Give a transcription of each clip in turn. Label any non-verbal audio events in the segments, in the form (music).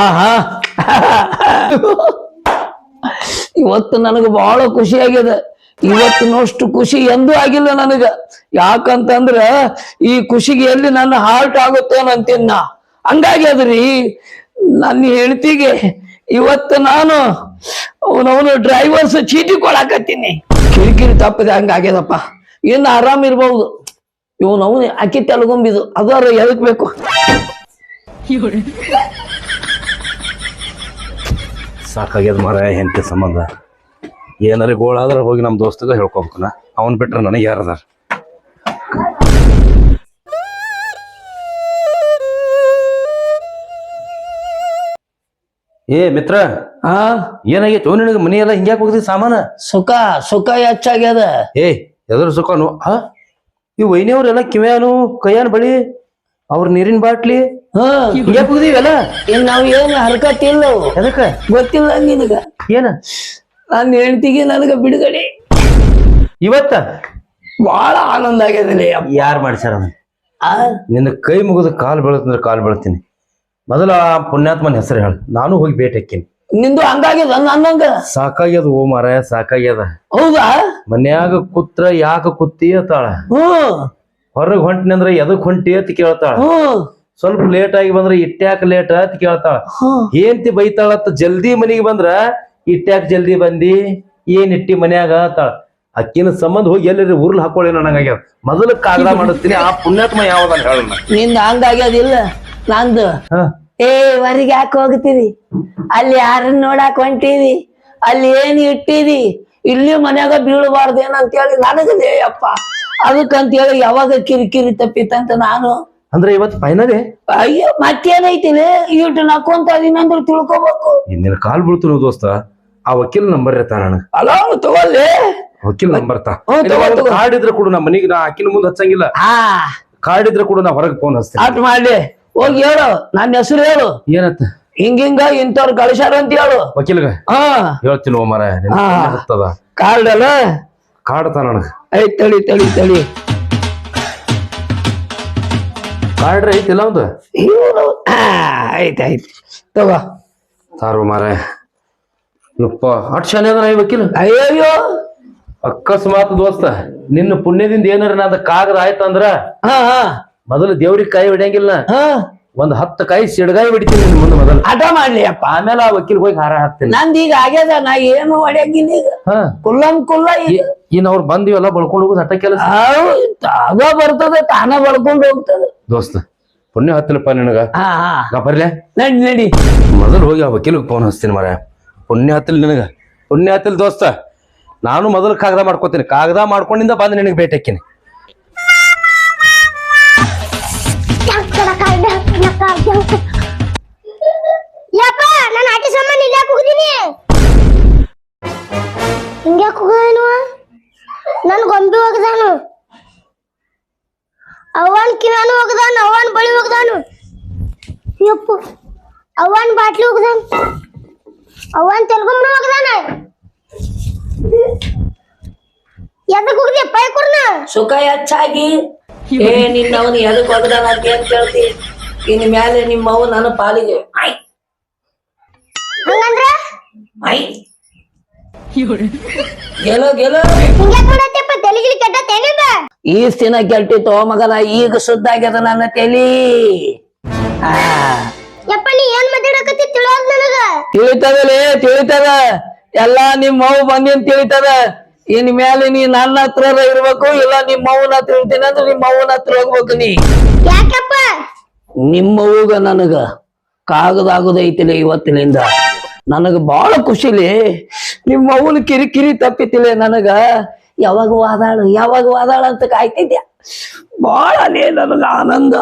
ಆಹಾ. ಇವತ್ತು ನನಗೆ ಬಹಳ ಖುಷಿ ಆಗ್ಯದ ಇವತ್ತಿನಷ್ಟು ಖುಷಿ ಎಂದೂ ಆಗಿಲ್ಲ ನನಗ. ಯಾಕಂತಂದ್ರ ಈ ಖುಷಿಗೆ ಎಲ್ಲಿ ನನ್ನ ಹಾರ್ಟ್ ಆಗುತ್ತೇನೋ ಅಂತೀನಿ ನಾ ಹಂಗಾಗಿ ಅದ್ರಿ, ನನ್ನ ಹೆಂಡತಿಗೆ ಇವತ್ತು ನಾನು ಅವನವನು ಡ್ರೈವರ್ಸ್ ಚೀಟಿ ಕೊಡಾಕತ್ತೀನಿ. ಕಿರಿಕಿರಿ ತಪ್ಪದೆ ಹಂಗಾಗ್ಯದಪ್ಪ ಇನ್ನು ಆರಾಮ್ ಇರ್ಬಹುದು ಇವನವನು ಅಕ್ಕಿ ತೆಲಗುಂಬಿದು. ಅದರ ಎದಕ್ ಬೇಕು? ಸಾಕಾಗ್ಯದ ಮರ ಹೆಂಡತಿ ಸಂಬಂಧ. ಏನಾರ ಗೋಳಾದ್ರೆ ಹೋಗಿ ನಮ್ಮ ದೋಸ್ತಗ ಹೇಳ್ಕೊಬೇಕನ. ಅವನ್ ಬಿಟ್ರೆ ನನಗೆ ಯಾರದಾರ ಏ ಮಿತ್ರ ಆ? ಏನಾಗೈತೆ? ನಿನಗೆ ಮನಿ ಎಲ್ಲ ಹಿಂಗ್ಯಾಕೆ ಹೋಗ್ತಿ ಸಾಮಾನ? ಸುಖ ಸುಖ ಹೆಚ್ಚಾಗ್ಯದ. ಏ ಎದ್ರ ಸುಖನು ಆ? ಈ ವೈನಿಯವ್ರೆಲ್ಲ ಕಿವ್ಯಾನು ಕೈಯಾನ ಬಳಿ? ಅವ್ರ ನೀರಿನ ಬಾಟ್ಲಿ? ಹ್ಮ್ ಏನ್ ನಾವ್ ಏನ್ ಹರ್ಕತ್ ಇಲ್ಲ. ಅವು. ಎದಕ್ಕ? ಗೊತ್ತಿಲ್ಲ ನಿನಗ. ಏನ? ನನ್ನ ಹೆಂಡತಿಗೆ ನನಗ ಬಿಡುಗಡೆ. ಇವತ್ತ? ಬಹಳ ಆನಂದ ಆಗ್ಯದಲ್ಲಿ ಯಾರ್ ಯಾರು ಮಾಡ್ಸ್ಯಾರ ಆ? ನಿನ್ನ ಕೈ ಮುಗಿದು ಕಾಲ್ ಬೀಳತ್ತಂದ್ರೆ ಕಾಲ್ ಬೀಳ್ತೀನಿ. ಮೊದಲ ಆ ಪುಣ್ಯಾತ್ಮನ ಹೆಸರು ಹೇಳ. ನಾನು ಹೋಗಿ ಭೇಟಿ ಹಾಕಿನಿ ನಿಂದು ಹಂಗಾಗ್ಯದ? ಅನ್ನಂಗ ಸಾಕಾಗ್ಯದ ಓ ಮಾರಾಯ ಸಾಕಾಗ್ಯದ. ಹೌದಾ? ಮನ್ಯಾಗ ಕುತ್ರ ಯಾಕ ಕುತ್ತಿ ಅತ್ತಾಳ ಹ್ಮ್. ಹೊರಗ್ ಹೊಂಟಿನಿ ಅಂದ್ರೆ ಎದಕ್ ಹೊಂಟಿ ಅಂತ ಕೇಳ್ತಾಳ. ಸ್ವಲ್ಪ ಲೇಟ್ ಆಗಿ ಬಂದ್ರ ಇಟ್ಟ್ಯಾಕ ಲೇಟ್ ಅಂತ ಕೇಳ್ತಾಳ. ಏನ್ತಿ ಬೈತಾಳತ್ತ ಜಲ್ದಿ ಮನಿಗೆ ಬಂದ್ರ ಇಟ್ಟ್ಯಾಕ ಜಲ್ದಿ ಬಂದಿ ಏನ್ ಇಟ್ಟಿ ಮನ್ಯಾಗ ಅಂತಾಳ. ಅಕ್ಕಿನ ಸಂಬಂಧ ಹೋಗಿ ಎಲ್ಲರಿ ಉರ್ಲ್ ಹಾಕೊಳ್ಳಿ ನನಗಾಗ್ಯದ ಮೊದಲ ಕಾಗದ ಮಾಡಿಸ್ತೀನಿ ಆ ಪುಣ್ಯಾತ್ಮ ಯಾವ್ದಂತ ಹೇಳ ನಿಂದ ಹಂಗಾಗ್ಯದಿಲ್ಲ ನಂದು. ಏ ಹೊರಗೆ ಯಾಕೆ ಹೋಗ್ತೀರಿ? ಅಲ್ಲಿ ಯಾರನ್ನ ನೋಡಾಕ್ ಹೊಂಟೀರಿ? ಅಲ್ಲಿ ಏನ್ ಇಟ್ಟಿರಿ? ಇಲ್ಲಿ ಮನ್ಯಾಗ ಬೀಳಬಾರ್ದೇನ ಅಂತೇಳಿ ನನಗದೇ ಅಪ್ಪ. ಅದಕ್ಕಂತೇಳಿ ಯಾವಾಗ ಕಿರಿಕಿರಿ ತಪ್ಪಿತ್ತಂತ ನಾನು. ಅಂದ್ರೆ ಇವತ್ತು ಫೈನಲ್ ಅಯ್ಯೋ ಮತ್ತೇನೈತಿ ಇಟ್ಟು ನಕ್ಕೊಂತ ಅದೀನಂದ್ರೆ ತಿಳ್ಕೊಬೇಕು. ನಿನ್ನ ಕಾಲ್ ಬೀಳ್ತಿರೋ ದೋಸ್ತ ಆ ವಕೀಲ್ ನಂಬರ್ ಇರ್ತಾನ ಅಲೋ ತಗೊಳ್ಳಿ ವಕೀಲ್ ನಂಬರ್ ತಾ. ಕಾರ್ಡ್ ಇದ್ರೆ ಕೊಡು ನಮ್ಮ ಮನೆಗೆ ನಾ ಆಕಿನ ಮುಂದೆ ಹಚ್ಚಂಗಿಲ್ಲ. ಕಾರ್ಡ್ ಇದ್ರೆ ಕೊಡು ನಾ ಹೊರಗೆ ಫೋನ್ ಹಚ್ತೀನಿ. ಆಟ್ ಮಾಡ್ಲಿ. ಹೋಗಿ ಹೇಳು ನನ್ನ ಹೆಸರು ಹೇಳು. ಏನತ್ತ? ಹಿಂಗಿಂಗ ಇಂಥವ್ರು ಕಳಿಸ್ಯಾರ ಅಂತ ಹೇಳು. ವಕೀಲ್ಗ? ಹಾ. ಹೇಳ್ತೀನಿ ಮರ ಕಾರ್ಡ್ ಅಲ್ಲ? ಕಾರ್ಡ್ ತಾನ ನನಗ. ಐತ್ ತಳಿ ತಳಿ ತಳಿ ಕಾರ್ಡ್ ಐತಿಲ್ಲ ಒಂದು ಇವ್ನು ಆಯ್ತು ಆಯ್ತು. ತಗೋ. ಸಾರು ಮಾರ. ಯಪ್ಪ ಅಟ್ ಶಾನೆ ಅದ ವಕೀಲ್? ಅಯ್ಯಯ್ಯೋ. ಅಕಸ್ಮಾತ್ ದೋಸ್ತ ನಿನ್ನ ಪುಣ್ಯದಿಂದ ಏನಾರ ನಾದ ಕಾಗದ ಆಯ್ತಂದ್ರ ಹಾ ಹಾ. ಮೊದಲು ದೇವ್ರಿಗೆ ಕಾಯಿ ಬಿಡಂಗಿಲ್ಲ ಹಾ. ಒಂದ್ ಹತ್ತು ಕಾಯಿ ಸಿಡ್ಗಾಯಿ ಬಿಡ್ತೀನಿ ನಿನ್ ಮುಂದೆ ಮೊದಲು. ಹಠ ಮಾಡ್ಲಿ ಅಪ್ಪ. ಆಮೇಲೆ ಆ ವಕೀಲ್ ಹೋಗಿ ಹಾರ ಹಾಕ್ತೀನಿ. ನಂದ್ ಈಗ ಆಗ್ಯದ ನಾ ಏನು ಹೊಡ್ಯಂಗಿಲ್ಲ ಈಗ. ಹಾ. ಕುಲ್ಲಂ ಕುಲ್ಲ ಈಗ. ಇನ್ ಅವ್ರು ಬಂದಿವೆಲ್ಲ ಬಳ್ಕೊಂಡು ಹೋಗುದು ಹಠ ಕೆಲಸ. ಅದ ಬರ್ತದೆ ತಾನ ಬಳ್ಕೊಂಡು ಹೋಗ್ತದೆ. ದೋಸ್ತ ಪುಣ್ಯ ಹತ್ತಿಲ್ಲಪ್ಪ ನಿನಗ. ನಾ ಬರ್ಲೆ? ನಡಿ ನಡಿ. ಮೊದಲು ಹೋಗಿ ಆ ವಕೀಲಿಗೆ ಫೋನ್ ಹಚ್ತೀನಿ ಮರ ಪುಣ್ಯ ಹತ್ತಿಲ್ ನಿನಗ. ಪುಣ್ಯ ಹತ್ತಿಲ್ ದೋಸ್ತ ನಾನು ಮೊದಲು ಕಾಗದ ಮಾಡ್ಕೋತೀನಿ. ಕಾಗದ ಮಾಡ್ಕೊಂಡಿಂದ ಬಂದು ನಿನಗೆ ಭೇಟಿ ಹಾಕಿನಿ ಯಪ್ಪ ನಾನು ಆಟಿ ಸಾಮಾನು ಇಲ್ಲಿ ಹಿಂಗ್ಯಾಕೆ ನನ್ ಗೊಂಬೆ ಹೋಗದಾನು. ಅವನ್ ಕಿವ್ಯಾನು ಹೋಗದಾನು ಅವನ್ ಬಳಿ ಹೋಗದಾನು. ಯಪ್ಪು ಅವನ್ ಬಾಟ್ಲಿ ಹೋಗದಾನು. ಅವನ್ ತೆಲ್ಗೊಂಬ ಹೋಗದಾನ. ಎದಕ್ ಹೋಗಿದ್ದೆ ಪೈ ಕೊಡ್ನ ಸುಖ ಹೆಚ್ಚಾಗಿ. ಏ ನಿನ್ನವನು ಎದಕ್ ಹೋಗದಾನ ಅಂತ ಏನ್ ಕೇಳ್ತಿ? ಇನ್ ಮ್ಯಾಲೆ ನಿಮ್ಮವು ನನ್ನ ಪಾಲಿಗೆ. ಹಂಗಂದ್ರ? ಐ. ಗೆಲೋ ಗೆಲೋ. ಈ ದಿನ ಮಗನ ಈಗ ಸುದ್ದ ಆಗ್ಯದ ನನ್ನ ತೆಲಿ. ತಿಳಿತದಲೇ ತಿಳಿತದ. ಎಲ್ಲಾ ನಿಮ್ಮ ಮಗು ಬಂದಿನ್ ತಿಳಿತದ. ಇನ್ ಮೇಲೆ ನೀ ನನ್ನ ಹತ್ರ ಇರ್ಬೇಕು ಇಲ್ಲ ನಿಮ್ ಮೌನ ಹತ್ರ ಇರ್ತೀನಿ ಅಂದ್ರೆ ನಿಮ್ಮ ಮೌನ ಹತ್ರ ಹೋಗ್ಬೇಕು ನೀ. ಯಾಕಪ್ಪ? ನಿಮ್ಮವ್ಗ ನನಗ ಕಾಗದಾಗದೈತಿಲ್ಲ ಇವತ್ತಿನಿಂದ. ನನಗ ಬಹಳ ಖುಷಿಲಿ. ನಿಮ್ಮ ಅವ್ವನ ಕಿರಿಕಿರಿ ತಪ್ಪಿತಿಲೆ ನನಗ. ಯಾವಾಗ ವಾದಾಳು ಯಾವಾಗ ವಾದಾಳು ಅಂತ ಕಾಯ್ತಿದ್ಯ? ಬಹಳನೇ ನನಗ ಆನಂದ.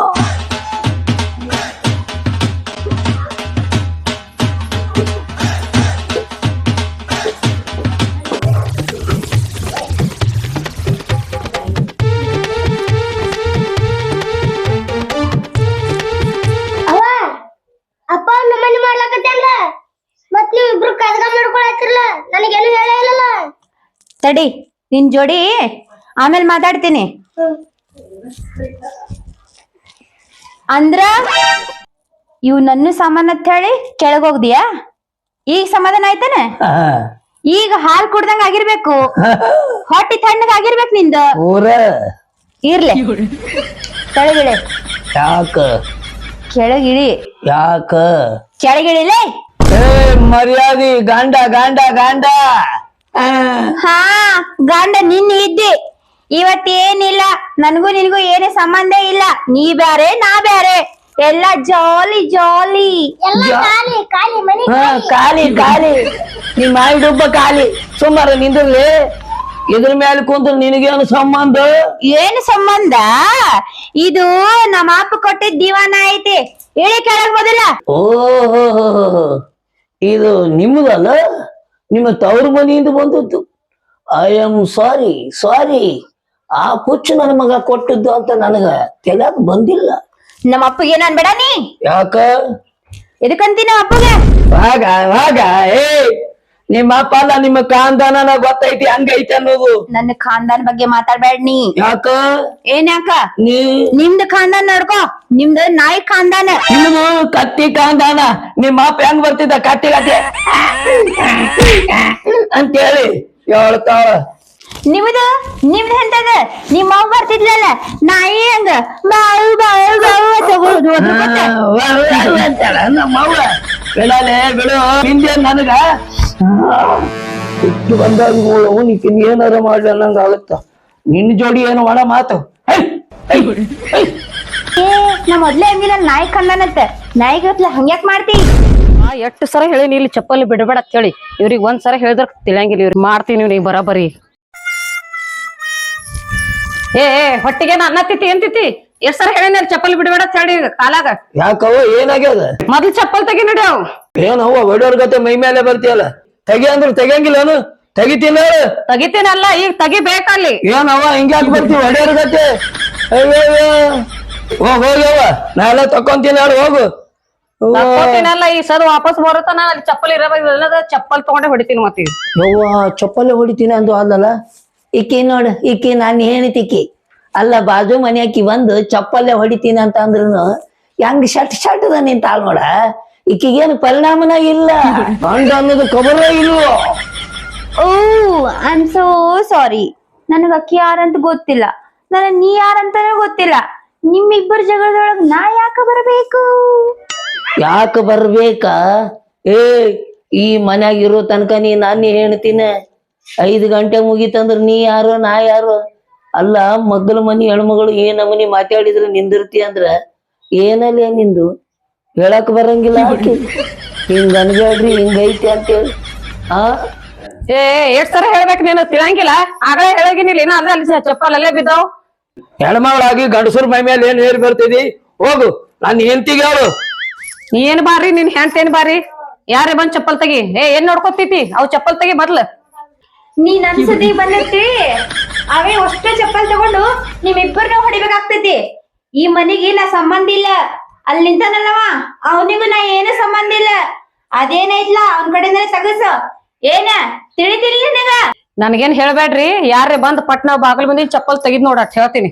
ನಿನ್ ಜೋಡಿ ಆಮೇಲೆ ಮಾತಾಡ್ತೀನಿ. ಅಂದ್ರ ಇವ್ ನನ್ನ ಸಾಮಾನ್ ಅಂತ ಹೇಳಿ ಕೆಳಗೋಗ್ದಿಯಾ ಈಗ ಸಮಾಧಾನ ಆಯ್ತಾನೆ. ಈಗ ಹಾಲ್ ಕುಡ್ದಂಗ ಆಗಿರ್ಬೇಕು. ಹೊಟ್ಟಿ ತಣ್ಣಗ ಆಗಿರ್ಬೇಕು ನಿಂದ. ಇರ್ಲಿ. ಕೆಳಗಿಳಿ. ಯಾಕ? ಕೆಳಗಿಳಿ. ಯಾಕ? ಕೆಳಗಿಳಿಲೇ. ಮರ್ಯಾದಿ ಗಾಂಡ ಗಾಂಡ ಗಾಂಡ. ಹಾ ಗಂಡ ನಿನ್ನ ಇದ್ದಿ. ಇವತ್ತೇನಿಲ್ಲ ನನ್ಗೂ ನಿನಗೂ ಏನೇ ಸಂಬಂಧ ಇಲ್ಲ. ನೀ ಬ್ಯಾರೆ ನಾ ಬ್ಯಾರೆ. ಎಲ್ಲ ಜಾಲಿ ಜಾಲಿ. ಎಲ್ಲ ಖಾಲಿ ಖಾಲಿ ಮನಿ ಹಾ, ಖಾಲಿ. ಖಾಲಿ ನಿಮ್ಮ ಮಾಯಿ ಡುಬ್ಬ ಖಾಲಿ. ಸುಮಾರು ನಿಂದಿರ್ಲಿ. ಇದ್ರ ಮೇಲೆ ಕುಂತು ನಿನಗೇನು ಸಂಬಂಧ? ಏನ್ ಸಂಬಂಧ? ಇದು ನಮ್ಮ ಅಪ್ಪ ಕೊಟ್ಟಿದ್ ದಿವಾನ ಐತಿ. ಹೇಳಿ ಕೇಳಕ್ ಮೊದಲ ಓಹೋ ಇದು ನಿಮ್ಮದಲ್ಲ? ನಿಮ್ಮ ತವರು ಮನೆಯಿಂದ ಬಂದದ್ದು. ಐ ಆಮ್ ಸಾರಿ ಸಾರಿ ಆ ಪುಚ್ಚು ನನ್ನ ಮಗ ಕೊಟ್ಟದ್ದು ಅಂತ ನನಗ ತೆಗ್ಯಾಕ ಬಂದಿಲ್ಲ. ನಮ್ಮ ಅಪ್ಪಗೆ ನಾನ್ ಅನ್ಬೇಡ ನೀ? ಯಾಕ? ಎದಕ್ಕಂತೀನಿ ಅಪ್ಪಗೆ? ವಾಗ ವಾಗ ಏ ನಿಮ್ಮ ಅಪ್ಪ ಅಲ್ಲ ನಿಮ್ಮ ಖಾನ್ದಾನ ಗೊತ್ತೈತಿ ಹಂಗೈತಿ ಅನ್ನೋದು. ನನ್ನ ಖಾನ್ದಾನ ಬಗ್ಗೆ ಮಾತಾಡ್ಬೇಡ ನೀ ಯಾಕ? ಏನ್ ಯಾಕ? ನೀ ನಿಮ್ದು ಖಾನ್ದಾನ್ ನೋಡ್ಕೋ ನಿಮ್ದು ನಾಯಿ ಖಾನ್ದಾನ ನಿಮ್ಮ ಕತ್ತಿ ಖಾನ್ದಾನ ನಿಮ್ಮ ಅಪ್ಪ ಹೆಂಗ್ ಬರ್ತಿದ್ದ? ಕತ್ತಿ ಕತ್ತಿ. ಅಂತೇಳಿ ಹೇಳ್ತಾಳ. ನಿಮ್ದು ನಿಮ್ದು ಎಂತದ? ನಿಮ್ಮ ಅವ್ ಬರ್ತಿದ್ಲಲ್ಲ ನಾಯಿ ಹಂಗ? ಬಾವು ಬಾವು ಬಾವು ಗೊತ್ತ? ನಮ್ಮವ್ವ ಬಿಡಲೆ ಬಿಡು. ಹಿಂದೆ ನನಗ? ಇಟ್ಟು ಬಂದಾಗ ಅವನಿಗೆ ಏನಾರ ಮಾಡ್ಲಿ ಅನ್ನಂಗ ಆಗುತ್ತ? ನಿನ್ನ ಜೋಡಿ ಏನು ಮಾಡ ಮಾತು? ನಾ ಮೊದ್ಲೇ ಅಂದಿಲ್ಲ ನಾಯಿ ಖಾನ್ದಾನಂತ ನಾಯಿ ಗತ್ಲ ಹಂಗ್ಯಾಕ್ ಮಾಡ್ತಿ? ಆ ಎಷ್ಟು ಸರ ಹೇಳೀನಿ ಇಲ್ಲಿ ಚಪ್ಪಲಿ ಬಿಡಬೇಡ ಅಂತ ಹೇಳಿ. ಇವ್ರಿಗೆ ಒಂದ್ ಸರ ಹೇಳಿದ್ರ ತಿಳಿಯಂಗಿಲ್ಲ ಇವ್ರಿಗೆ ಮಾಡ್ತೀನಿ ಇವ್ರಿಗೆ ಬರಾಬರಿ. ಏ ಏ ಹೊಟ್ಟಿಗೆ ಅನ್ನ ತಿತಿ ಏನ್ ತಿತಿ ಎಷ್ಟ್ ಸರ ಹೇಳೀನಿ ಅಲ್ಲಿ ಚಪ್ಪಲಿ ಬಿಡಬೇಡ ಅಂತ ಹೇಳಿ ಕಾಲಾಗ. ಯಾಕವ ಏನಾಗ್ಯದ? ಮೊದ್ಲು ಚಪ್ಪಲ್ ತೆಗಿ ನಡಿ ಅವ್. ಏನವ್ವ ಒಡೋರ್ ಗತೆ ಮೈ ಮೇಲೆ ಬರ್ತೀಯಲ್ಲ? ತೆಗಿ ಅಂದ್ರೆ ತೆಗಿಯಂಗಿಲ್ಲ ತೆಗಿತೀನಿ. ತೆಗಿತೀನಲ್ಲ ಈಗ ತೆಗಿಬೇಕಲ್ಲಿ. ಏನವ ಹಿಂಗ್ಯಾಕ್ ಬರ್ತೀವಿ ಹೊಡೆಯರ್ ಗತೆ. ಅಯ್ಯಯ್ಯೋ. ಹೋಗ್ ಹೋಗ್ಯವ ನಾ ಎಲ್ಲ ತಕೊಂತೀನಿ ಹೋಗು. ತಕ್ಕೋತೀನಲ್ಲ ಈ ಸದ್ ವಾಪಸ್ ಬರುತ್ತಾನ ಅಲ್ಲಿ ಚಪ್ಪಲ್ ಇರಬೇಕು ಚಪ್ಪಲ್ ತಗೊಂಡೆ ಹೊಡಿತೀನಿ ಮತ್ತೆ. ಯವ್ವ ಚಪ್ಪಲೆ ಹೊಡಿತೀನಿ ಅಂದು ಅಲ್ಲಲ್ಲ? ಈಕಿ ನೋಡ ಈಕಿ ನಾನು ಹೇಳಿತಿಕಿ ಅಲ್ಲ ಬಾಜು ಮನ್ಯಾಕಿ ಬಂದು ಚಪ್ಪಲ್ಲೇ ಹೊಡಿತೀನಿ ಅಂತ ಅಂದ್ರುನು ಹೆಂಗ್ ಶಟ್ ಶಟ್ದ ನಿಂತಾಳ್ ನೋಡ? ಈಕಿಗೇನು ಪರಿಣಾಮನ ಇಲ್ಲ. (laughs) ಗಂಡ ಅನ್ನೋದು ಕಬರ ಇಲ್ವೋ? Oh I am so sorry ನನಗ ಅಕ್ಕಿ ಯಾರಂತ ಗೊತ್ತಿಲ್ಲ. ನನಗ್ ನೀ ಯಾರಂತಾನೆ ಗೊತ್ತಿಲ್ಲ. ನಿಮ್ಮಿಬ್ಬರ ಜಗಳದೊಳಗೆ ನಾ ಯಾಕ ಬರಬೇಕು? ಯಾಕೆ ಬರ್ಬೇಕಾ? ಏ ಈ ಮನ್ಯಾಗ ಇರೋ ತನಕ ನೀ ನಾನು ಹೇಳ್ತೀನ ಐದು ಗಂಟೆ ಮುಗೀತಂದ್ರ ನೀ ಯಾರು ನಾ ಯಾರು? ಅಲ್ಲ ಮಗ್ಗಲ ಮನಿ ಹೆಣ್ಮಗಳು ಏನ್ ನಮನಿ ಮಾತಾಡಿದ್ರೆ ನಿಂದಿರ್ತಿ ಅಂದ್ರ? ಏನಲ್ಲ ನಿಂದು? ಹೇಳಕ್ ಬರಂಗಿಲ್ಲ ಆಕಿ. ಹಿಂಗ ಅನ್ಬೇಡ್ರಿ ಹಿಂಗೈತಿ ಅಂತೇಳಿ. ಆ? ಏ ಎಷ್ಟ್ ಸರ ಹೇಳ್ಬೇಕು ನೀನು? ತಿಳಂಗಿಲ್ಲ ಆಗಲೇ ಹೇಳಗಿನಿಲ್ಲ ಇನ್ನ ಅಂದ್ರೆ ಅಲ್ಲಿ ಚಪ್ಪಲ್ ಅಲ್ಲೇ ಬಿದ್ದಾವ್. ಹೆಣ್ಮಗಳಾಗಿ ಗಂಡಸರ ಮೈ ಮೇಲೆ ಏನ್ ಹೇಳಿ ಬರ್ತಿದಿ? ಹೋಗು ನಾನು ಹೆಂಡತಿಗೆ ಹೇಳು. ನೀ ಏನ್ ಬಾರಿ ನಿನ್ ಹೆಂಡ್ತೇನ್ ಬಾರಿ ಯಾರೇ ಬಂದ್ ಚಪ್ಪಲ್ ತೆಗಿ. ಏ ಏನ್ ನೋಡ್ಕೊತೀತಿ? ಅವ್ ಚಪ್ಪಲ್ ತೆಗಿ ಮೊದ್ಲು. ನೀ ನನ್ ಸುದ್ದಿಗ್ ಬಂದೈತಿ. ಅವೇ ಅಷ್ಟೇ ಚಪ್ಪಲ್ ತಗೊಂಡು ನಿಮ್ ಇಬ್ಬರನ್ನ ಹೊಡಿಬೇಕಾಗ್ತೈತಿ. ಈ ಮನೆಗೆ ನಾ ಸಂಬಂಧ ಇಲ್ಲ. ಅಲ್ಲಿ ನಿಂತಾನಲ್ಲವ ಅವನಿಗೂ ನಾ ಏನು ಸಂಬಂಧ ಇಲ್ಲ. ಅದೇನೈತ್ಲ ಅವನ್ ಕಡೆಯಿಂದ ತಗಸ. ಏನ? ತಿಳಿತಿಲ್ಲ ನಿನಗ? ನನಗೇನ್ ಹೇಳ್ಬೇಡ್ರಿ. ಯಾರೇ ಬಂದ್ ಪಟ್ನ ಬಾಗಲ್ ಬಂದಿ ಚಪ್ಪಲ್ ತೆಗಿದ್ ನೋಡ ಅಟ್ ಹೇಳ್ತೀನಿ.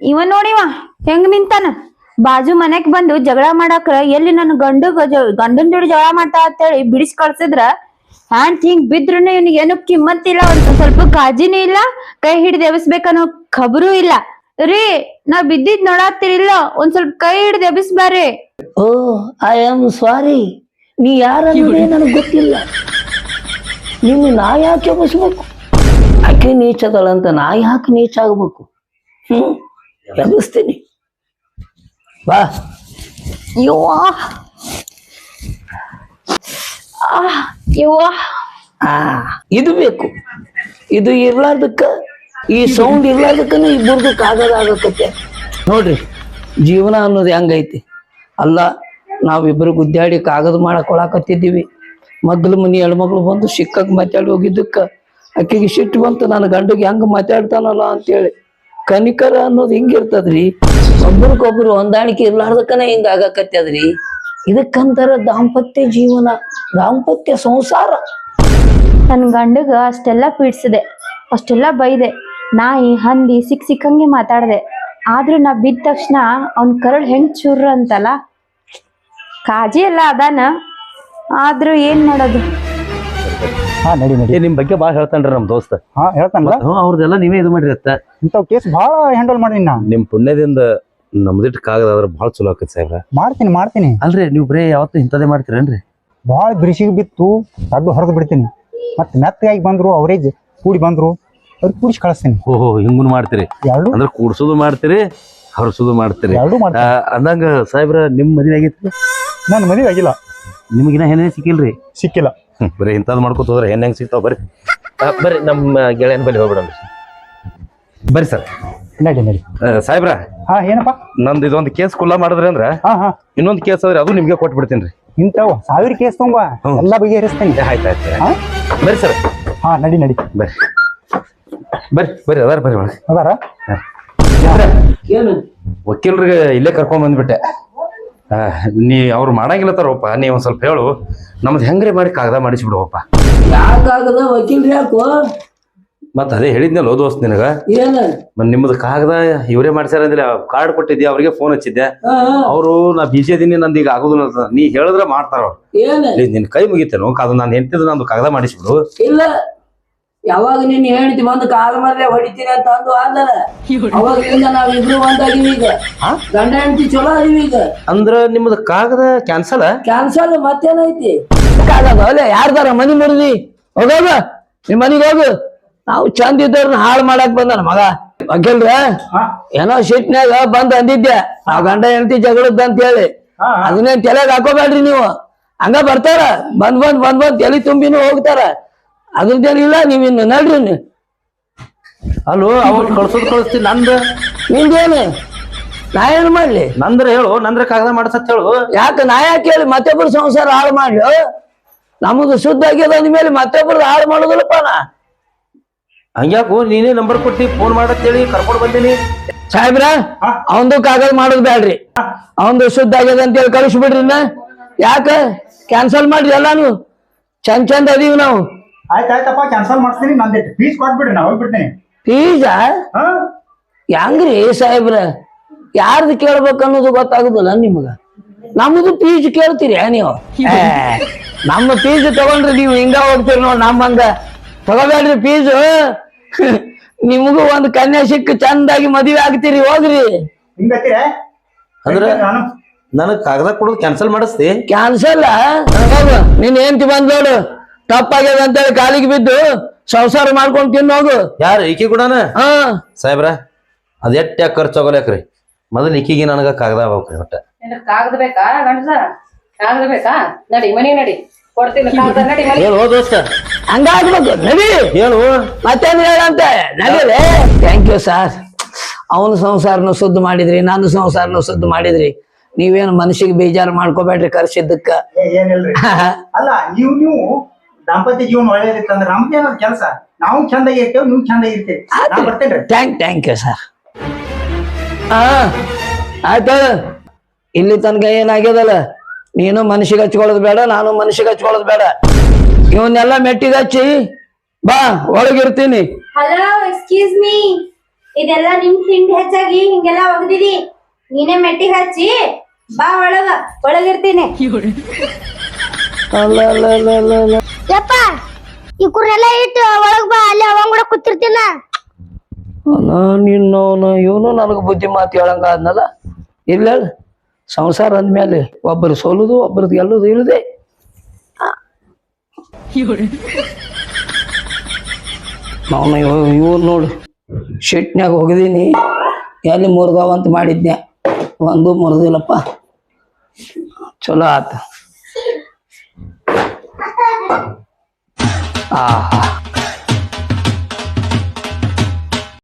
ಇವ ನೋಡಿವ ಹೆಂಗ್ ನಿಂತಾನ? ಬಾಜು ಮನೆಗ್ ಬಂದು ಜಗಳ ಮಾಡಾಕ್ರ ಎಲ್ಲಿ ನನ್ನ ಗಂಡು ಗಂಡನ್ ಜೋಡಿ ಜಗಳ ಮಾಡ್ತಾ ಅಂತೇಳಿ ಬಿಡಿಸಿ ಕಳ್ಸಿದ್ರ ಹ್ಯಾಂಡ್ ಹಿಂಗ್ ಬಿದ್ರುನು ಇವ್ನಿಗೆ ಏನು ಕಿಮ್ಮತ್ತಿಲ್ಲ ಒಂದ್ ಸ್ವಲ್ಪ ಕಾಜಿನೂ ಇಲ್ಲ ಕೈ ಹಿಡಿದು ಎಬ್ಸ್ಬೇಕನ್ನೋ ಖಬರು ಇಲ್ಲ. ರೀ ನಾವ್ ಬಿದ್ದಿದ್ ನೋಡಾತಿರಿಲ್ಲ ಒಂದ್ ಸ್ವಲ್ಪ ಕೈ ಹಿಡಿದು ಎಬ್ಸ್ಬಾರಿ ಓ ಐ ಆಮ್ ಸಾರಿ ನೀ ಯಾರ ನನಗೆ ಗೊತ್ತಿಲ್ಲ. ನೀನು ನಾ ಯಾಕೆ ಬಸ್ಬೇಕು ಆಕೆ ನೀಚದಳಂತ ನಾ ಯಾಕೆ ನೀಚ ಆಗ್ಬೇಕು ಹ್ಮ್ ಎಬ್ಬಿಸ್ತೀನಿ ಬಾ. ಯವ್ವಾ. ಆ, ಆ, ಇದು ಬೇಕು. ಇದು ಇರ್ಲಾರ್ದಕ್ಕ, ಈ ಸೌಂಡ್ ಇರ್ಲಾರ್ದಕ್ಕನ ಕಾಗದ ಆಗಕತ್ತೆ. ನೋಡ್ರಿ, ಜೀವನ ಅನ್ನೋದು ಹೆಂಗೈತಿ? ಅಲ್ಲ ನಾವಿಬ್ಬರು ಗುದ್ದಾಡಿ ಕಾಗದ ಮಾಡಕೊಳಕತ್ತಿದ್ದೀವಿ. ಮಗ್ಲ ಮನಿ ಹೆಣ್ಮಗ್ಳು ಬಂದು ಸಿಕ್ಕಕ್ಕೆ ಮಾತಾಡಿ ಹೋಗಿದ್ದಕ್ಕ ಆಕೆಗೆ ಸಿಟ್ಟು ಬಂತು, ನನ್ನ ಗಂಡಗೆ ಹೆಂಗ್ ಮಾತಾಡ್ತಾನಲ್ಲ ಅಂತೇಳಿ. ಕನಿಕರ ಅನ್ನೋದು ಹಿಂಗಿರ್ತದ್ರಿ. ಒಬ್ರಿಗೊಬ್ರು ಹೊಂದಾಣಿಕೆ ಇರ್ಲಾರ್ದಕ್ಕನ ಹಿಂಗ ಆಗಕತ್ತದ್ರಿ. ಇದಕ್ಕಂತಾರ ದಾಂಪತ್ಯ ಜೀವನ ದಾಂಪತ್ಯ ಸಂಸಾರ. ನನ್ನ ಗಂಡಗ ಅಷ್ಟೆಲ್ಲ ಪೀಡಿಸಿದೆ ಅಷ್ಟೆಲ್ಲ ಬೈದೆ. ನಾಯಿ ಹಂದಿ ಸಿಕ್ ಸಿಕ್ಕಂಗೆ ಮಾತಾಡದೆ. ಆದ್ರೂ ನಾ ಬಿದ್ದ ತಕ್ಷಣ ಅವ್ನ ಕರಳು ಹೆಂಗ್ ಚೂರ್ ಅಂತಲ್ಲ? ಕಾಜಿ ಎಲ್ಲ ಅದಾನ ಆದ್ರೂ ಏನ್ ಮಾಡೋದು? ಹಾ ನಡಿ ನಡಿ. ಏ ನಿಮ್ ಬಗ್ಗೆ ಬಾಳ ಹೇಳ್ತಾನ್ರಿ ನಮ್ ದೋಸ್ತ. ಹಾ ಹೇಳ್ತಾನಲ್ಲ ಹ್ಮ್ ಅವ್ರದೆಲ್ಲ ನೀವೇ ಇದು ಮಾಡಿರತ್ತ. ಇಂಥವ್ ಕೇಸ್ ಭಾಳ ಹ್ಯಾಂಡಲ್ ಮಾಡಿ ನಾ ನಿಮ್ ಪುಣ್ಯದಿಂದ ನಮ್ದಿಟ್ಟು ಕಾಗದ ಆದ್ರೆ ಭಾಳ ಚಲೋ ಆಕತ್ ಸಾಹೇಬ್ರ. ಮಾಡ್ತೀನಿ ಮಾಡ್ತೀನಿ. ಅಲ್ರಿ ನೀವು ಬರೇ ಯಾವತ್ತು ಇಂಥದೇ ಮಾಡ್ತೀರೇನ್ರಿ? ಭಾಳ ಬಿರುಸಿಗೆ ಬಿತ್ತು ದಡ್ಡು ಹೊರಗೆ ಬಿಡ್ತೀನಿ. ಮತ್ತೆ ಮೆತ್ತಗಾಗಿ ಬಂದ್ರು ಅವರೇಜ್ ಕೂಡಿ ಬಂದ್ರು ಅವ್ರಿಗೆ ಕೂಡಿಸಿ ಕಳಿಸ್ತೀನಿ. ಓಹೋ ಹಿಂಗೂ ಮಾಡ್ತೀರಿ. ಎರಡು ಅಂದ್ರೆ ಕೂಡ್ಸೋದು ಮಾಡ್ತೀರಿ ಹರ್ಸೋದು ಮಾಡ್ತೀರಿ. ಎರಡು ಮಾಡ್ತೀನಿ. ಅಂದಂಗ ಸಾಹೇಬ್ರ ನಿಮ್ ಮದ್ವೆ ಆಗೈತಿ ನನ್ನ ಮದುವೆ ಆಗಿಲ್ಲ. ನಿಮಗಿನ ಹೆಣ್ಣೆ ಸಿಕ್ಕಿಲ್ರಿ? ಸಿಕ್ಕಿಲ್ಲ. ಹ್ಮ್, ಬರೀ ಇಂಥದ್ ಮಾಡ್ಕೊತ ಹೋದ್ರೆ ಹೆಣ್ಣೆ ಹೆಂಗ್ ಸಿಗ್ತಾವ ಬರ್ರಿ ಆ, ಬರ್ರಿ ನಮ್ಮ ಗೆಳೆಯನ ಬಳಿ ಹೋಗ್ಬಿಡನ್ರಿ ಬರ್ರಿ ಸರ್. ನಡಿ ನಡಿ. ಸಾಹೇಬ್ರ ಹಾ ಏನಪ್ಪ? ನಂದು ಇದೊಂದು ಕೇಸ್ ಕುಲ್ಲ ಮಾಡಿದ್ರೆ ಅಂದ್ರ ಹಾ ಹಾ. ಇನ್ನೊಂದು ಕೇಸ್ ಆದ್ರೆ ಅದು ನಿಮ್ಗೆ ಕೊಟ್ಬಿಡ್ತೀನಿ ಬಿಡ್ತೀನಿ ಇಂಥವು ಸಾವಿರ ಕೇಸ್ ತುಂಬ. ಎಲ್ಲ ಬಗೆಹರಿಸ್ತೀನಿ. ಆಯ್ತು ಆಯ್ತು ಹಾ? ಬರ್ರಿ ಸರ್. ಹಾ ನಡಿ ನಡಿ. ಬರ್ರಿ. ಬರ್ರಿ ಬರ್ರಿ ಅದಾರ ಬರ್ರಿ ಒಳಗೆ. ಅದಾರ? ಏನು ವಕೀಲ್ರಿಗೆ ಇಲ್ಲೇ ಕರ್ಕೊಂಡ್ ಬಂದ್ಬಿಟ್ಟೆ. ನೀ ಅವ್ರು ಮಾಡಂಗಿಲ್ಲ ತರಪ್ಪ ನೀ ಒಂದ್ ಸ್ವಲ್ಪ ಹೇಳು. ನಮ್ದು ಹೆಂಗ್ರಿ ಮಾಡಿ ಕಾಗದ ಮಾಡಿಸ್ಬಿಡುವಪ್ಪ ಯಾಕಾಗದ ವಕೀಲ್ರಿ ಯಾಕೋ? ಮತ್ತ ಅದೇ ಹೇಳಿದ್ನಲ್ಲ ದೋಸ್ತ್ ನಿನಗ? ಏನ ಮತ್ ನಿಮ್ದು ಕಾಗದ ಇವರೇ ಮಾಡ್ಸ್ಯಾರ ಅಂದ್ರೆ ಕಾರ್ಡ್ ಕೊಟ್ಟಿದ್ದೆ ಅವ್ರಿಗೆ ಫೋನ್ ಹಚ್ಚಿದ್ದೆ. ಅವರು ನಾ ಬಿಜಿ ಅದೀನಿ ನಂದು ಈಗ ಆಗುದಿಲ್ಲ ಅಂತ. ನೀ ಹೇಳಿದ್ರೆ ಮಾಡ್ತಾರ ಅವ್ರು. ನಿನ್ ಕೈ ಮುಗಿತೇನು ಅದು ನಾನು ಹೆಂಡತಿದ್ ನಂದು ಕಾಗದ ಮಾಡಿಸ್ಬಿಡು. ಇಲ್ಲ. ಯಾವಾಗ ನೀನ್ ಹೇಳ್ತಿ ಬಂದು ಕಾಲ ಮರ್ಲೆ ಹೊಡಿತೀನಿ ಅಂತ ಅಂದು ಆದಲ್ಲ ನಾವ್ ಇಬ್ರು ಒಂದಾಗಿವಿ ಈಗ. ಗಂಡ ಹೆಂಡತಿ ಚಲೋ ಅದೀವಿ ಈಗ. ಅಂದ್ರ ನಿಮ್ದು ಕಾಗದ ಕ್ಯಾನ್ಸಲ್ ಕ್ಯಾನ್ಸಲ್ ಮತ್ತೇನೈತಿ? ಕಾಗದ ಅಲ್ಲೇ ಯಾರ್ದಾರ ಮನಿ ಮುರಿದಿ? ಹೋಗೋಗ ನಿಮ್ ಮನಿಗೆ ಹೋಗು. ನಾವು ಚಂದ ಇದ್ದವ್ರನ್ನ ಹಾಳು ಮಾಡಕ್ ಬಂದನ ಮಗ. ವಕೀಲ್ರ ಏನೋ ಸಿಟ್ನ್ಯಾಗ ಬಂದ್ ಅಂದಿದ್ದೆ. ನಾವ್ ಗಂಡ ಹೆಂಡತಿ ಜಗಳದ್ ಅಂತ ಹೇಳಿ. ಅದನ್ನೇನ್ ತಲೆಗ್ ಹಾಕೋಬೇಡ್ರಿ ನೀವು. ಹಂಗ ಬರ್ತಾರ. ಬಂದ್ ಬಂದ್ ಬಂದ್ ಬಂದ್ ತಲೆ ತುಂಬಿನೂ ಹೋಗ್ತಾರ. ಅದ್ರದ್ದೇನಿಲ್ಲ ಇನ್ನೂ ನಡ್ರಿ ನೀವು ಅಲ್ಲೋ ಅವ್ರು ಕಳ್ಸೋದ್ ಕಳಿಸ್ತೀನಿ. ನಂದು ನಿಂದೇನು? ನಾ ಏನ್ ಮಾಡ್ಲಿ? ನಂದ್ರ ಹೇಳು ನಂದ್ರ ಕಾಗದ ಮಾಡ್ಸತ್ ಹೇಳು. ಯಾಕ ನಾ ಯಾಕೆ ಹೇಳಿ ಮತ್ತೊಬ್ರು ಸಂಸಾರ ಹಾಳು ಮಾಡ್ಲಿ? ನಮ್ದು ಶುದ್ಧ ಆಗ್ಯದ ಅಂದ್ಮೇಲೆ ಮತ್ತೊಬ್ರದ್ದು ಹಾಳು ಮಾಡೋದಿಲ್ಲಪ್ಪ ನಾ. ಹಂಗ್ಯಾಕು ನೀನೇ ನಂಬರ್ ಕೊಟ್ಟಿ ಫೋನ್ ಮಾಡತ್ತೇಳಿ ಕರ್ಕೊಂಡು ಬಂದೀನಿ. ಸಾಹೇಬ್ರ ಅವಂದು ಕಾಗದ ಮಾಡೋದು ಬ್ಯಾಡ್ರಿ. ಅವಂದು ಶುದ್ಧ ಆಗ್ಯದ ಅಂತೇಳಿ ಕಳಿಸ್ಬಿಡ್ರಿ ನಾ ಯಾಕ? ಕ್ಯಾನ್ಸಲ್ ಮಾಡ್ರಿ ಎಲ್ಲಾನು ಚಂದ ಚಂದ ಅದೀವಿ ನಾವು. ಆಯ್ತಾಯ್ತಪ್ಪ ಕ್ಯಾನ್ಸಲ್ ಮಾಡ್ತೀನಿ ನಂದು. ಫೀಸ್ ಕೊಟ್ಬಿಡ್ರಿ ನಾ ಹೋಗ್ಬಿಡ್ತೀನಿ. ಫೀಸ ಹೆಂಗ್ರಿ ಸಾಹೇಬ್ರ? ಯಾರ್ದು ಕೇಳ್ಬೇಕು ಅನ್ನೋದು ಗೊತ್ತಾಗುದಿಲ್ಲ ನಿಮ್ಗ. ನಮ್ದು ಫೀಸ್ ಕೇಳ್ತೀರಿ ನೀವು? ನಮ್ಮ ಫೀಸ್ ತಗೊಂಡ್ರಿ ನೀವು ಹಿಂಗ ಹೋಗ್ತೀರಿ ನೋಡ್ ನಮ್ಮಂಗ. ತಗೋಬೇಡ್ರಿ ಫೀಸ್ ನಿಮಗೂ ಒಂದ್ ಕನ್ಯಾ ಸಿಕ್ಕ ಚಂದಾಗಿ ಮದುವೆ ಆಗ್ತೀರಿ ಹೋಗ್ರಿ. ಅಂದ್ರೆ ಅಂದ್ರ ನಾನು? ನನಗ್ ಕಾಗದ ಕೊಡೋದು ಕ್ಯಾನ್ಸಲ್ ಮಾಡಿಸ್ತಿ? ಕ್ಯಾನ್ಸಲ್ ನೀನ್ ಏನ್ ಬಂದ್ ನೋಡು. ತಪ್ಪಾಗ್ಯದ ಅಂತೇಳಿ ಕಾಲಿಗೆ ಬಿದ್ದು ಸಂಸಾರ ಮಾಡ್ಕೊಂಡ್ ತಿನ್ನೋಗು ಯಾರು ಈಕಿ ಕೂಡನ? ಹಾ. ಸಾಹೇಬ್ರ ಅದ್ ಎಟ್ಟ ಯಾಕೆ ಖರ್ಚು ಆಗೋಲ್ಯಾಕ್ರಿ? ಮೊದಲು ಈಕಿಗೆ ನನಗ ಕಾಗದ ಆಗ್ಬೇಕ್ರಿ ಒಟ್ಟ. ಕಾಗದ ಬೇಕಾ ಗಂಡಸ? ಕಾಗದ ಬೇಕಾ? ನಡಿ ಮನೆಗೆ ನಡಿ. ಕೊಡ್ತೀನಿ ಕಾಗದ ನಡಿ ಮನಿ ಹೇಳು ದೋಸ್ತ. ಹಂಗಾಗ್ಬೇಕು ನಡಿ. ಹೇಳು. ಮತ್ತೇನ್ ಹೇಳಂತ? ನಡೀಲಿ ಥ್ಯಾಂಕ್ ಯು ಸರ್ ಅವನ ಸಂಸಾರನು ಸುದ್ದಿ ಮಾಡಿದ್ರಿ ನಾನು ಸಂಸಾರನು ಸುದ್ದಿ ಮಾಡಿದ್ರಿ. ನೀವೇನು ಮನುಷ್ಯಗೆ ಬೇಜಾರು ಮಾಡ್ಕೋಬೇಡ್ರಿ ಕರ್ಸಿದ್ದಕ್ಕ. ಏನಿಲ್ರಿ. ಅಲ್ಲ ನೀವು ನೀವು ದಾಂಪತ್ಯ ಜೀವನ ಒಳ್ಳೇದಿತ್ತಂದ್ರೆ ನಮ್ದೇನದ ಕೆಲಸ? ನಾವು ಚಂದಾಗಿ ಇರ್ತೇವೆ ನೀವು ಚಂದಾಗಿ ಇರ್ತೇವೆ. ನಾ ಬರ್ತೇನ್ರಿ ಥ್ಯಾಂಕ್ ಥ್ಯಾಂಕ್ ಯು ಸರ್ ಹಾ ಆಯ್ತು. ಇಲ್ಲಿ ತನಕ ಏನಾಗ್ಯದಲ್ಲ? ನೀನು ಮನಸ್ಸಿಗೆ ಹಚ್ಕೊಳ್ಳೋದು ಬೇಡ ನಾನು ಮನಸ್ಸಿಗೆ ಹಚ್ಕೊಳ್ಳೋದು ಬೇಡ. ಇವನ್ನೆಲ್ಲ ಮೆಟ್ಟಿಗೆ ಹಚ್ಚಿ ಬಾ ಒಳಗಿರ್ತೀನಿ. ಹಲೋ ಎಕ್ಸ್ಕ್ಯೂಸ್ ಮೀ ಇದೆಲ್ಲ ನಿಮ್ ತಿಂಡಿ ಹೆಚ್ಚಾಗಿ ಹಿಂಗೆಲ್ಲ ಒಗ್ದಿದಿ ನೀನೇ ಮೆಟ್ಟಿಗೆ ಹಚ್ಚಿ ಬಾ ಒಳಗ ಒಳಗಿರ್ತೀನಿ. ಅಲ್ಲ ಅಲ್ಲ ಅಲ್ಲ ಅಲ್ಲ ಅಲ್ಲ. ಯಪ್ಪ ಈ ಕುರ್ನೆಲ್ಲ ಇಟ್ಟು ಒಳಗ್ ಬಾ ಅಲ್ಲಿ ಅವಂಗ್ ಕೂಡ ಕೂತಿರ್ತೀನ? ಅಲ್ಲ ನಿನ್ನ ಇವನು ನನಗೆ ಬುದ್ಧಿ ಮಾತು ಹೇಳಂಗ ಆದ್ನಲ್ಲ ಇಲ್ಲ ಹೇಳು. ಸಂಸಾರ ಅಂದ್ಮೇಲೆ ಒಬ್ಬರು ಸೋಲುದು ಒಬ್ಬರದ್ದು ಎಲ್ಲದು ಇಲ್ಲದೆ ನಾನು ಇವ್ರು ನೋಡು, ಶೆಟ್ನ್ಯಾಗ ಹೋಗಿದ್ದೀನಿ, ಎಲ್ಲಿ ಮುರಿದಾವ ಅಂತ ಮಾಡಿದ್ನೆ ಒಂದು ಮುರಿದಿಲ್ಲಪ್ಪ. ಚಲೋ ಆತ. ಆಹಾ.